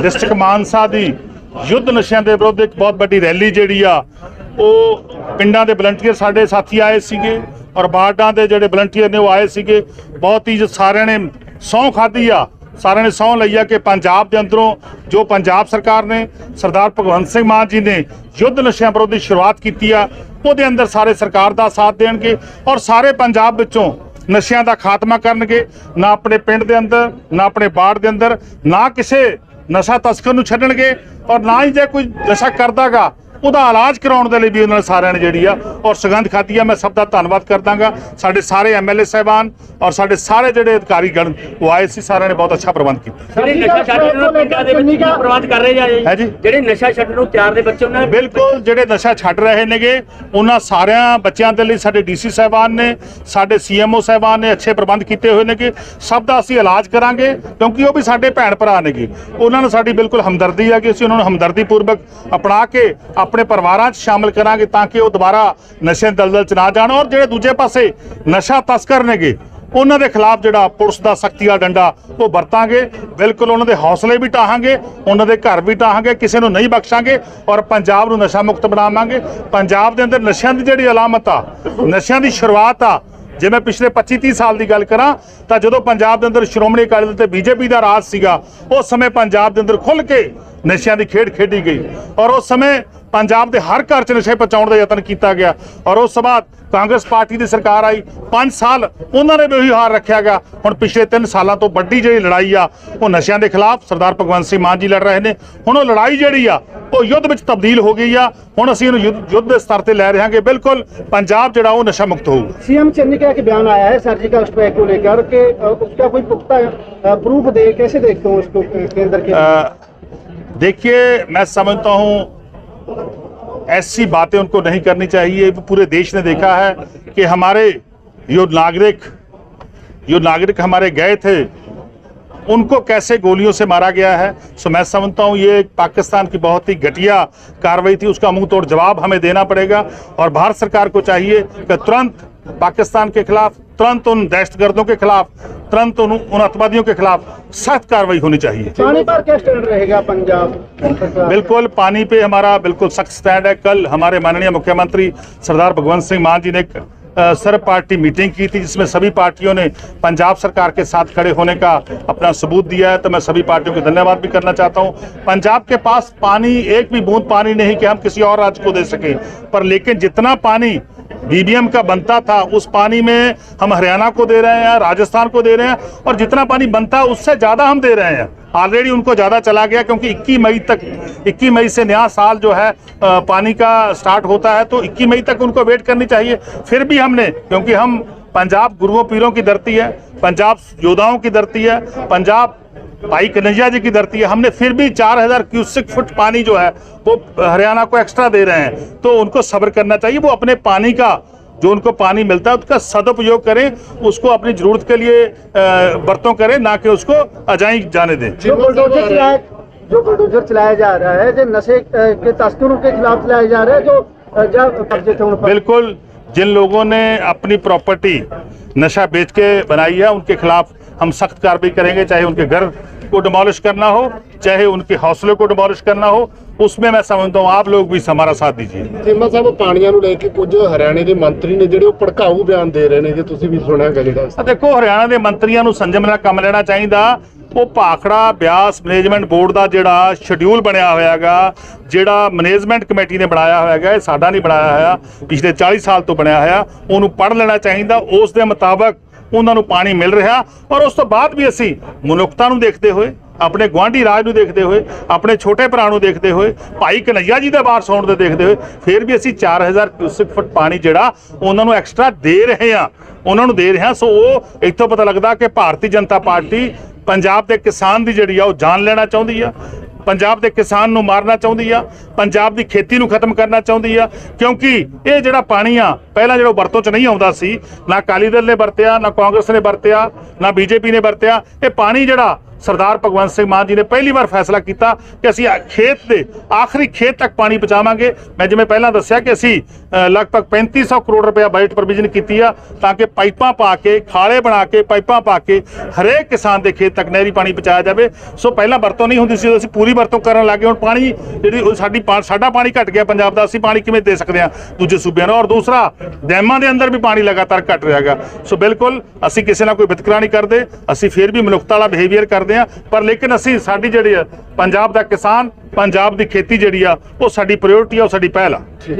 District Mansa ਦੀ ਯੁੱਧ ਨਸ਼ਿਆਂ ਦੇ ਵਿਰੁੱਧ ਇੱਕ ਬਹੁਤ ਵੱਡੀ ਰੈਲੀ ਜਿਹੜੀ ਆ, ਉਹ ਪਿੰਡਾਂ ਦੇ ਵਲੰਟੀਅਰ ਸਾਡੇ ਸਾਥੀ ਆਏ ਸੀਗੇ ਔਰ ਬਾਰਡਾਂ ਦੇ ਜਿਹੜੇ ਵਲੰਟੀਅਰ ਨੇ ਉਹ ਆਏ ਸੀਗੇ। ਬਹੁਤ ਹੀ ਜੋ ਸਾਰਿਆਂ ਨੇ ਸਹੁੰ ਖਾਧੀ ਆ। ਸਾਰਿਆਂ ਨੇ ਸਹੁੰ ਲਈ ਆ ਕਿ ਪੰਜਾਬ ਦੇ ਅੰਦਰੋਂ ਜੋ ਪੰਜਾਬ ਸਰਕਾਰ ਨੇ, ਸਰਦਾਰ ਭਗਵੰਤ ਸਿੰਘ ਮਾਨ ਜੀ ਨੇ ਯੁੱਧ ਨਸ਼ਿਆਂ ਵਿਰੁੱਧ ਦੀ ਸ਼ੁਰੂਆਤ ਕੀਤੀ ਆ, ਉਹਦੇ ਅੰਦਰ ਸਾਰੇ ਸਰਕਾਰ ਦਾ ਸਾਥ ਦੇਣਗੇ ਔਰ ਸਾਰੇ ਪੰਜਾਬ ਵਿੱਚੋਂ ਨਸ਼ਿਆਂ ਦਾ ਖਾਤਮਾ ਕਰਨਗੇ, ਨਾ ਆਪਣੇ ਪਿੰਡ ਦੇ ਅੰਦਰ, ਨਾ ਆਪਣੇ ਬਾੜ ਦੇ ਅੰਦਰ, ਨਾ ਕਿਸੇ ਨਸ਼ਾ ਤਸਕਰ ਨੂੰ ਛੱਡਣਗੇ ਔਰ ਨਾ ਹੀ ਜੇ ਕੋਈ ਨਸ਼ਾ ਕਰਦਾਗਾ ਉਹਦਾ ਇਲਾਜ ਕਰਾਉਣ ਦੇ ਲਈ ਵੀ ਉਹਨਾਂ ਨੇ ਸਾਰਿਆਂ ਨੇ ਜਿਹੜੀ ਆ ਔਰ ਸੁਗੰਧ ਖਾਦੀ ਆ। ਮੈਂ ਸਭ ਦਾ ਧੰਨਵਾਦ ਕਰਦਾਗਾ। ਸਾਡੇ ਸਾਰੇ ਐਮਐਲਏ ਸਾਹਿਬਾਨ ਔਰ ਸਾਡੇ ਸਾਰੇ ਜਿਹੜੇ ਅਧਿਕਾਰੀ ਗਣ ਉਹ ਆਏ ਸੀ ਸਾਰਿਆਂ ਨੇ ਬਹੁਤ ਅੱਛਾ ਪ੍ਰਬੰਧ ਕੀਤਾ। ਜਿਹੜੇ ਨਸ਼ਾ ਛੱਡਣ ਨੂੰ ਪਿੰਡਾਂ ਦੇ ਵਿੱਚ ਕੀ ਪ੍ਰਬੰਧ ਕਰ ਰਹੇ ਜਾ ਹੈ ਜੀ। ਜਿਹੜੇ ਨਸ਼ਾ ਛੱਡਣ ਨੂੰ ਤਿਆਰ ਦੇ ਬੱਚੇ ਉਹਨਾਂ ਨੇ ਬਿਲਕੁਲ ਜਿਹੜੇ ਨਸ਼ਾ ਛੱਡ ਰਹੇ ਨੇਗੇ ਉਹਨਾਂ ਸਾਰਿਆਂ ਬੱਚਿਆਂ ਦੇ ਲਈ ਸਾਡੇ ਡੀਸੀ ਸਾਹਿਬਾਨ ਨੇ ਸਾਡੇ ਸੀਐਮਓ ਸਾਹਿਬਾਨ ਨੇ ਅੱਛੇ ਪ੍ਰਬੰਧ ਕੀਤੇ ਹੋਏ ਨੇਗੇ। ਸਭ ਦਾ ਅਸੀਂ ਇਲਾਜ ਕਰਾਂਗੇ ਕਿਉਂਕਿ ਉਹ ਵੀ ਸਾਡੇ ਭੈਣ ਭਰਾ ਨੇਗੇ। ਉਹਨਾਂ ਨੂੰ ਸਾਡੀ ਬਿਲਕੁਲ ਹਮਦਰਦੀ ਹੈ ਕਿ ਅਸੀਂ ਉਹਨਾਂ ਨੂੰ ਹਮਦਰਦੀ ਪੂਰਵਕ ਅਪਣਾ ਕੇ ਆਪਣੇ ਪਰਿਵਾਰਾਂ 'ਚ ਸ਼ਾਮਲ ਕਰਾਂਗੇ ਤਾਂ ਕਿ ਉਹ ਦੁਬਾਰਾ ਨਸ਼ੇ ਦਲਦਲ 'ਚ ਨਾ ਜਾਣ ਔਰ ਜਿਹੜੇ ਦੂਜੇ ਪਾਸੇ ਨਸ਼ਾ ਤਸਕਰ ਨੇਗੇ, ਉਹਨਾਂ ਦੇ ਖਿਲਾਫ ਜਿਹੜਾ ਪੁਲਿਸ ਦਾ ਸਖਤੀ ਵਾਲਾ ਡੰਡਾ ਉਹ ਵਰਤਾਂਗੇ। ਬਿਲਕੁਲ ਉਹਨਾਂ ਦੇ ਹੌਸਲੇ ਵੀ ਟਾਹਾਂਗੇ, ਉਹਨਾਂ ਦੇ ਘਰ ਵੀ ਟਾਹਾਂਗੇ, ਕਿਸੇ ਨੂੰ ਨਹੀਂ ਬਖਸ਼ਾਂਗੇ ਔਰ ਪੰਜਾਬ ਨੂੰ ਨਸ਼ਾ ਮੁਕਤ ਬਣਾਵਾਂਗੇ। ਪੰਜਾਬ ਦੇ ਅੰਦਰ ਨਸ਼ਿਆਂ ਦੀ ਜਿਹੜੀ ਅਲਾਮਤ ਆ, ਨਸ਼ਿਆਂ ਦੀ ਸ਼ੁਰੂਆਤ ਆ, ਜੇ ਮੈਂ ਪਿਛਲੇ 25 30 ਸਾਲ ਦੀ ਗੱਲ ਕਰਾਂ, ਤਾਂ ਜਦੋਂ ਪੰਜਾਬ ਦੇ ਅੰਦਰ ਸ਼੍ਰੋਮਣੀ ਅਕਾਲੀ ਦਲ ਤੇ ਬੀਜੇਪੀ ਦਾ ਰਾਜ ਸੀਗਾ, ਉਸ ਸਮੇਂ ਪੰਜਾਬ ਦੇ ਅੰਦਰ ਖੁੱਲ ਕੇ ਨਸ਼ਿਆਂ ਦੀ ਖੇਡ ਖੇਡੀ ਗਈ ਔਰ ਉਸ ਸਮੇਂ ਪੰਜਾਬ ਦੇ ਹਰ ਘਰ 'ਚ ਨਸ਼ੇ ਪਹੁੰਚਾਉਣ ਦਾ ਯਤਨ ਕੀਤਾ ਗਿਆ ਔਰ ਉਸ ਤੋਂ ਬਾਅਦ ਕਾਂਗਰਸ ਪਾਰਟੀ ਦੀ ਸਰਕਾਰ ਆਈ 5 ਸਾਲ ਉਹਨਾਂ ਨੇ ਵੀ ਉਹੀ ਹਾਰ ਰੱਖਿਆ ਗਿਆ ਹੁਣ ਪਿਛਲੇ 3 ਸਾਲਾਂ ਤੋਂ ਵੱਡੀ ਜਿਹੜੀ ਲੜਾਈ ਆ ਉਹ ਨਸ਼ਿਆਂ ਦੇ ਖਿਲਾਫ ਸਰਦਾਰ ਭਗਵੰਤ ਸਿੰਘ ਮਾਨ ਜੀ ਲੜ ਰਹੇ ਨੇ ਹੁਣ ਉਹ ਲੜਾਈ ਜਿਹੜੀ ਆ ਉਹ ਯੁੱਧ ਵਿੱਚ ਤਬਦੀਲ ਹੋ ਗਈ ਆ ਹੁਣ ਅਸੀਂ ਇਹਨੂੰ ਯੁੱਧ ਯੁੱਧ ਦੇ ਸਤਰ ਤੇ ਲੈ ਰਹੇ ਹਾਂਗੇ ਬਿਲਕੁਲ ਪੰਜਾਬ ਜਿਹੜਾ ਉਹ ਨਸ਼ਾ ਮੁਕਤ ਹੋਊਗਾ सीएम चन्नी का एक बयान आया है सर्जिकल स्ट्राइक को लेकर कि अ, उसका कोई पुख्ता अ, प्रूफ दे कैसे देखते हो उसको अ, केंद्र के अ, देखिए, मैं समझता हूँ ऐसी बातें उनको नहीं करनी चाहिए। पूरे देश ने देखा है कि हमारे जो नागरिक जो नागरिक हमारे गए थे, उनको कैसे गोलियों से मारा गया है। सो मैं समझता हूँ ये पाकिस्तान की बहुत ही घटिया कार्रवाई थी, उसका मुँह तोड़ जवाब हमें देना पड़ेगा। और भारत सरकार को चाहिए कि तुरंत पाकिस्तान के खिलाफ तुरंत उन दहशतगर्दों के खिलाफ तुरंत उन उन अतवादियों के खिलाफ सख्त कार्रवाई होनी चाहिए। पानी पर क्या स्टैंड रहेगा पंजाब? बिल्कुल पानी पे हमारा बिल्कुल सख्त स्टैंड है। कल हमारे माननीय मुख्यमंत्री सरदार भगवंत सिंह मान जी ने एक सर्व पार्टी मीटिंग की थी जिसमें सभी पार्टियों ने पंजाब सरकार के साथ खड़े होने का अपना सबूत दिया है। तो मैं सभी पार्टियों को धन्यवाद भी करना चाहता हूँ। पंजाब के पास पानी एक भी बूंद पानी नहीं कि हम किसी और राज्य को दे सके। पर लेकिन जितना पानी बीबीएम का बनता था, उस पानी में हम हरियाणा को दे रहे हैं, राजस्थान को दे रहे हैं, और जितना पानी बनता है उससे ज़्यादा हम दे रहे हैं। ऑलरेडी उनको ज़्यादा चला गया, क्योंकि 21 मई तक 21 मई से नया साल जो है पानी का स्टार्ट होता है तो 21 मई तक उनको वेट करनी चाहिए। फिर भी हमने, क्योंकि हम पंजाब गुरुओं पीरों की धरती है, पंजाब योद्धाओं की धरती है, पंजाब भाई कन्हैया जी की धरती है हमने फिर भी 4000 क्यूसेक फुट पानी जो है वो हरियाणा को एक्स्ट्रा दे रहे हैं। तो उनको सब्र करना चाहिए वो अपने पानी का जो उनको पानी मिलता है उसका सदुपयोग करें उसको अपनी ज़रूरत के लिए बर्तों करें ना कि उसको अजाई जाने दें। जो बुलडोजर चलाया जो जा रहा है जो नशे के तस्करों के खिलाफ चलाया जा रहा है जो थे बिल्कुल जिन लोगों ने अपनी प्रॉपर्टी नशा बेच के बनाई है उनके खिलाफ हम सख्त कार्रवाई करेंगे चाहे उनके घर को डिमोलिश करना हो चाहे उनके हौसले को डिमोलिश करना हो उसमें मैं समझता हूँ आप लोग भी हमारा साथ दीजिए ਚੀਮਾ ਸਾਹਿਬ ਪਾਣੀਆਂ ਨੂੰ ਲੈ ਕੇ ਕੁਝ ਹਰਿਆਣੇ ਦੇ ਮੰਤਰੀ ਨੇ ਜਿਹੜੇ ਉਹ ਭੜਕਾਊ ਬਿਆਨ ਦੇ ਰਹੇ ਨੇ ਜੇ ਤੁਸੀਂ ਵੀ ਸੁਣਿਆ ਗਾ ਜਿਹੜਾ ਆ ਦੇਖੋ ਹਰਿਆਣਾ ਦੇ ਮੰਤਰੀਆਂ ਨੂੰ ਸੰਜਮ ਨਾਲ ਕੰਮ ਲੈਣਾ ਚਾਹੀਦਾ ਉਹ ਭਾਖੜਾ ਬਿਆਸ ਮੈਨੇਜਮੈਂਟ ਬੋਰਡ ਦਾ ਜਿਹੜਾ ਸ਼ਡਿਊਲ ਬਣਿਆ ਹੋਇਆਗਾ ਜਿਹੜਾ ਮੈਨੇਜਮੈਂਟ ਕਮੇਟੀ ਨੇ ਬਣਾਇਆ ਹੋਇਆਗਾ ਇਹ ਸਾਡਾ ਨਹੀਂ ਬਣਾਇਆ ਹੋਇਆ ਪਿਛਲੇ 40 ਸਾਲ ਤੋਂ ਬਣਿਆ ਹੋਇਆ ਉਹਨੂੰ ਪੜ੍ਹ ਲੈਣਾ ਚਾਹੀਦਾ ਉਸ ਦੇ ਮੁਤਾਬਕ ਉਹਨਾਂ ਨੂੰ ਪਾਣੀ ਮਿਲ ਰਿਹਾ ਔਰ ਉਸ ਤੋਂ ਬਾਅਦ ਵੀ ਅਸੀਂ ਮਨੁੱਖਤਾ ਨੂੰ ਦੇਖਦੇ ਹੋਏ, ਆਪਣੇ ਗੁਆਂਢੀ ਰਾਜ ਨੂੰ ਦੇਖਦੇ ਹੋਏ, ਆਪਣੇ ਛੋਟੇ ਭਰਾ ਨੂੰ ਦੇਖਦੇ ਹੋਏ, ਭਾਈ ਕਨਈਆ ਜੀ ਦਾ ਵਾਰਸ ਹੋਣ ਦੇ ਦੇਖਦੇ ਹੋਏ, ਫਿਰ ਵੀ ਅਸੀਂ 4000 ਕਿਊਸਿਕ ਫੁੱਟ ਪਾਣੀ ਜਿਹੜਾ ਉਹਨਾਂ ਨੂੰ ਐਕਸਟਰਾ ਦੇ ਰਹੇ ਹਾਂ, ਉਹਨਾਂ ਨੂੰ ਦੇ ਰਹੇ ਹਾਂ। ਸੋ ਉਹ ਇੱਥੋਂ ਪਤਾ ਲੱਗਦਾ ਕਿ ਭਾਰਤੀ ਜਨਤਾ ਪਾਰਟੀ ਪੰਜਾਬ ਦੇ ਕਿਸਾਨ ਦੀ ਜਿਹੜੀ ਆ, ਉਹ ਜਾਨ ਲੈਣਾ ਚਾਹੁੰਦੀ ਆ। ਪੰਜਾਬ ਦੇ ਕਿਸਾਨ ਨੂੰ ਮਾਰਨਾ ਚਾਹੁੰਦੀ ਆ, ਪੰਜਾਬ ਦੀ ਖੇਤੀ ਨੂੰ ਖਤਮ ਕਰਨਾ ਚਾਹੁੰਦੀ ਆ, ਕਿਉਂਕਿ ਇਹ ਜਿਹੜਾ ਪਾਣੀ ਆ, ਪਹਿਲਾਂ ਜਿਹੜਾ ਵਰਤੋਂ ਚ ਨਹੀਂ ਆਉਂਦਾ ਸੀ, ਨਾ ਅਕਾਲੀ ਦਲ ਨੇ ਵਰਤਿਆ, ਨਾ ਕਾਂਗਰਸ ਨੇ ਵਰਤਿਆ, ਨਾ ਬੀਜੇਪੀ ਨੇ ਵਰਤਿਆ, ਇਹ ਪਾਣੀ ਜਿਹੜਾ ਸਰਦਾਰ ਭਗਵੰਤ ਸਿੰਘ ਮਾਨ ਜੀ ਨੇ ਪਹਿਲੀ ਵਾਰ ਫੈਸਲਾ ਕੀਤਾ ਕਿ ਅਸੀਂ ਖੇਤ ਦੇ ਆਖਰੀ ਖੇਤ ਤੱਕ ਪਾਣੀ ਪਹੁੰਚਾਵਾਂਗੇ। ਮੈਂ ਜਿਵੇਂ ਪਹਿਲਾਂ ਦੱਸਿਆ ਕਿ ਅਸੀਂ ਅ, ਲਗਭਗ 3500 ਕਰੋੜ ਰੁਪਏ ਬਜਟ ਪ੍ਰੋਵੀਜ਼ਨ ਕੀਤੀ ਆ ਤਾਂ ਕਿ ਪਾਈਪਾਂ ਪਾ ਕੇ ਖਾਲੇ ਬਣਾ ਕੇ ਪਾਈਪਾਂ ਪਾ ਕੇ ਹਰੇਕ ਕਿਸਾਨ ਦੇ ਖੇਤ ਤੱਕ ਨਹਿਰੀ ਪਾਣੀ ਪਹੁੰਚਾਇਆ ਜਾਵੇ। ਸੋ ਪਹਿਲਾਂ ਵਰਤੋਂ ਨਹੀਂ ਹੁੰਦੀ ਸੀ ਅਸੀਂ ਪੂਰੀ ਵਰਤੋਂ ਕਰਨ ਲੱਗੇ ਹੁਣ ਪਾਣੀ ਜਿਹੜੀ ਸਾਡੀ ਪਾ- ਸਾਡਾ ਪਾਣੀ ਘਟ ਗਿਆ ਪੰਜਾਬ ਦਾ ਅਸੀਂ ਪਾਣੀ ਕਿਵੇਂ ਦੇ ਸਕਦੇ ਹਾਂ? ਦੂਜੇ ਸੂਬਿਆਂ ਨੂੰ। ਔਰ ਦੂਸਰਾ ਡੈਮਾਂ ਦੇ ਅੰਦਰ ਵੀ ਪਾਣੀ ਲਗਾਤਾਰ ਘਟ ਰਿਹਾ ਹੈਗਾ। ਸੋ ਬਿਲਕੁਲ ਅਸੀਂ ਕਿਸੇ ਨਾਲ ਕੋਈ ਵਿਤਕਰਾ ਨਹੀਂ ਕਰਦੇ ਅਸੀਂ ਫਿਰ ਵੀ ਮਨੁੱਖਤਾ ਵਾਲਾ ਬਿਹੇਵੀਅਰ ਕਰਦੇ ਹਾਂ, ਪਰ ਲੇਕਿਨ ਅਸੀਂ ਸਾਡੀ ਜਿਹੜੀ ਆ, ਪੰਜਾਬ ਦਾ ਕਿਸਾਨ, ਪੰਜਾਬ ਦੀ ਖੇਤੀ ਜਿਹੜੀ ਆ, ਉਹ ਸਾਡੀ ਪ੍ਰਾਇੋਰਟੀ ਆ, ਉਹ ਸਾਡੀ ਪਹਿਲ ਆ।